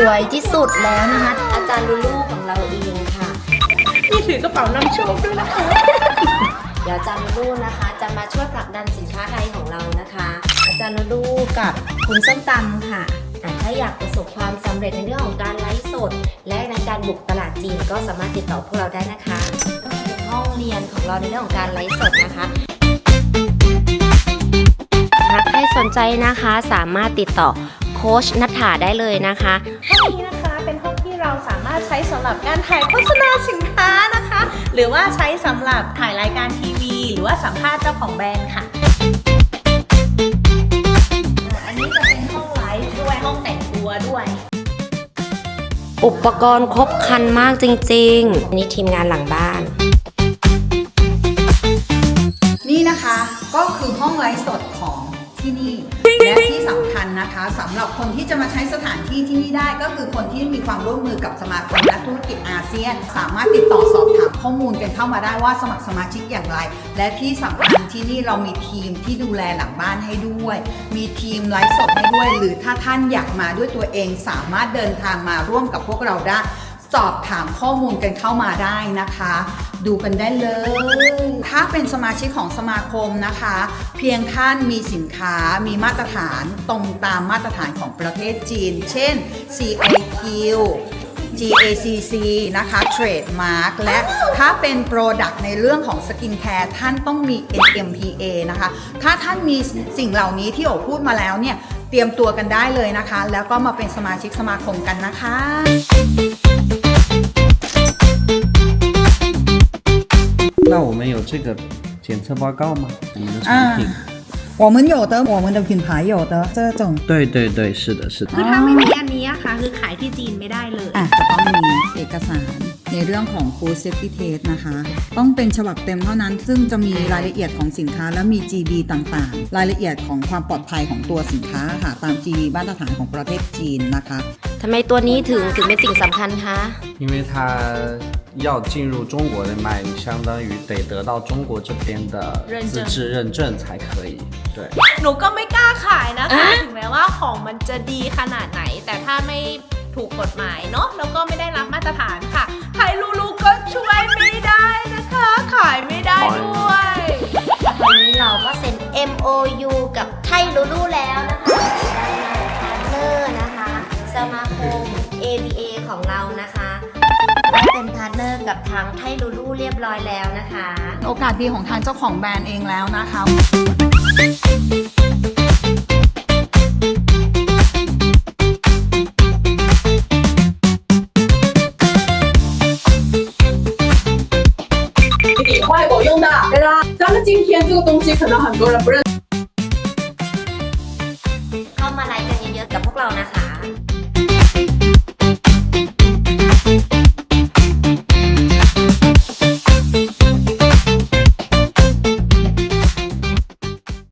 สวยที่สุดแล้วนะคะ อาจารย์ลูลูของเราเองค่ะมีถือกระเป๋านำโชคด้วยนะคะ เดี๋ยวอาจารย์ลูลูนะคะ จะมาช่วยผลักดันสินค้าไทยของเรานะคะ อาจารย์ลูลูกับคุณส้มตำค่ะอะ ถ้าอยากประสบความสำเร็จในเรื่องของการไลฟ์สด และในการบุกตลาดจีนก็สามารถติดต่อพวกเราได้นะคะก็คือห้องเรียนของเราในเรื่องของการไลฟ์สดนะคะหากใครสนใจนะคะสามารถติดต่อ โค้ชนัทธาได้เลยนะคะห้องนี้นะคะเป็นห้องที่เราสามารถใช้สำหรับการถ่ายโฆษณาสินค้านะคะ หรือว่าใช้สำหรับถ่ายรายการทีวี หรือว่าสัมภาษณ์เจ้าของแบรนด์ค่ะอันนี้จะเป็นห้องไลฟ์ด้วยห้องแต่งตัวด้วยอุปกรณ์ครบครันมากจริงๆนี่ทีมงานหลังบ้าน นี่นะคะก็คือห้องไลฟ์สดของที่นี่ และที่สำคัญนะคะสำหรับคนที่จะมาใช้สถานที่ที่นี่ได้ก็คือคนที่มีความร่วมมือกับสมาคมนักธุรกิจอาเซียน สามารถติดต่อสอบถามข้อมูลกันเข้ามาได้ว่าสมัครสมาชิกอย่างไร และที่สำคัญที่นี่เรามีทีมที่ดูแลหลังบ้านให้ด้วย มีทีมไลฟ์สดให้ด้วย หรือถ้าท่านอยากมาด้วยตัวเองสามารถเดินทางมาร่วมกับพวกเราได้ สอบถามข้อมูลกันเข้ามาได้นะคะ ดูกันได้เลย ถ้าเป็นสมาชิกของสมาคมนะคะ เพียงท่านมีสินค้ามีมาตรฐานตรงตามมาตรฐานของประเทศจีน เช่น CIQ GACC นะคะ Trademark และถ้าเป็น Product ในเรื่องของสกินแคร์ท่านต้องมี NMPA นะคะ ถ้าท่านมีสิ่งเหล่านี้ที่โอพูดมาแล้วเนี่ย เตรียมตัวกันได้เลยนะคะ แล้วก็มาเป็นสมาชิกสมาคมกันนะคะ 们有这个检测报告吗？我们的产品？我们有的，我们的品牌有的这种，对对对，是的，是的。 คือถ้าไม่มีอันนี้อะค่ะ คือขายที่จีนไม่ได้เลย อ่ะจะต้องมีเอกสาร ในเรื่องของ Food Safety Test นะคะ ต้องเป็นฉบับเต็มเท่านั้น ซึ่งจะมีรายละเอียดของสินค้าและมี GB ต่างๆ รายละเอียดของความปลอดภัยของตัวสินค้าค่ะ ตาม GB มาตรฐานของประเทศจีนนะคะ ทำไมตัวนี้ถึงถึงเป็นสิ่งสำคัญคะ 因为它要进入中国的卖，你相当于得得到中国这边的认证资质认证才可以。对， หนูก็ไม่กล้าขายนะคะ ถึงแม้ว่าของมันจะดีขนาดไหน แต่ถ้าไม่ถูกกฎหมายเนาะแล้วก็ไม่ได้รับมาตรฐานค่ะ ขายไม่ได้ด้วยวันนี้เราก็เซ็น MOU กับไทยลูลูแล้วนะคะได้มาพาร์ทเนอร์นะคะ สมาคม ABA ของเรานะคะและเป็นพาร์ทเนอร์กับทางไทยลูลูเรียบร้อยแล้วนะคะ โอกาสดีของทางเจ้าของแบรนด์เองแล้วนะคะ 为这个东西可能很多人不认。เข้ามาไลค์กันเยอะๆกับพวกเรานะคะ